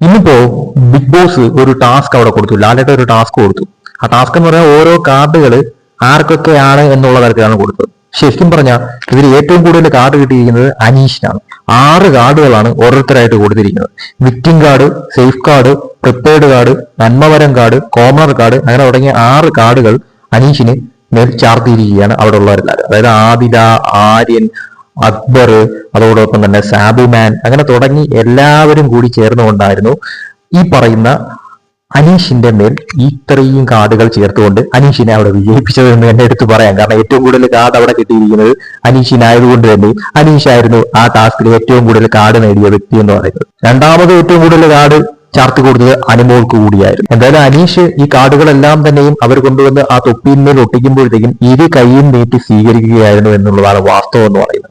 ഇന്നിപ്പോ big boss ഒരു task അവിടെ കൊടുത്തു. ലാലേട്ട ഒരു ടാസ്ക് കൊടുത്തു. ആ ടാസ്ക് എന്ന് പറഞ്ഞാൽ ഓരോ കാർഡുകൾ ആർക്കൊക്കെയാണ് എന്നുള്ള തരത്തിലാണ് കൊടുത്തത്. ശരിക്കും പറഞ്ഞാൽ ഇതിൽ ഏറ്റവും കൂടുതൽ കാർഡ് കിട്ടിയിരിക്കുന്നത് അനീഷിനാണ്. ആറ് കാർഡുകളാണ് ഓരോരുത്തരായിട്ട് കൊടുത്തിരിക്കുന്നത്. Victim card safe card prepared card നന്മവരം card commoner card അങ്ങനെ തുടങ്ങിയ ആറ് കാർഡുകൾ അനീഷിന് മേൽ ചാർത്തിയിരിക്കുകയാണ് അവിടെ ഉള്ളവരെല്ലാവരും. അതായത് ആദില ആര്യൻ അക്ബർ അതോടൊപ്പം തന്നെ സാബുമാൻ അങ്ങനെ തുടങ്ങി എല്ലാവരും കൂടി ചേർന്നുകൊണ്ടായിരുന്നു ഈ പറയുന്ന അനീഷിന്റെ മേൽ ഇത്രയും കാർഡുകൾ ചേർത്തുകൊണ്ട് അനീഷിനെ അവിടെ വിജയിപ്പിച്ചത് എന്ന് തന്നെ എടുത്തു പറയാം. കാരണം ഏറ്റവും കൂടുതൽ കാർഡ് അവിടെ കിട്ടിയിരിക്കുന്നത് അനീഷിനായതുകൊണ്ട് തന്നെ. അനീഷായിരുന്നു ആ ടാസ്കിൽ ഏറ്റവും കൂടുതൽ കാർഡ് നേടിയ വ്യക്തി എന്ന് പറയുന്നത്. രണ്ടാമത് ഏറ്റവും കൂടുതൽ കാർഡ് ചാർത്തി കൊടുത്തത് അനുമോൾക്ക് കൂടിയായിരുന്നു. എന്തായാലും അനീഷ് ഈ കാർഡുകളെല്ലാം തന്നെയും അവർ കൊണ്ടുവന്ന് ആ തൊപ്പിന്മേൽ ഒട്ടിക്കുമ്പോഴത്തേക്കും ഇരു കൈയും നീട്ടി സ്വീകരിക്കുകയായിരുന്നു എന്നുള്ളതാണ് വാസ്തവം എന്ന് പറയുന്നത്.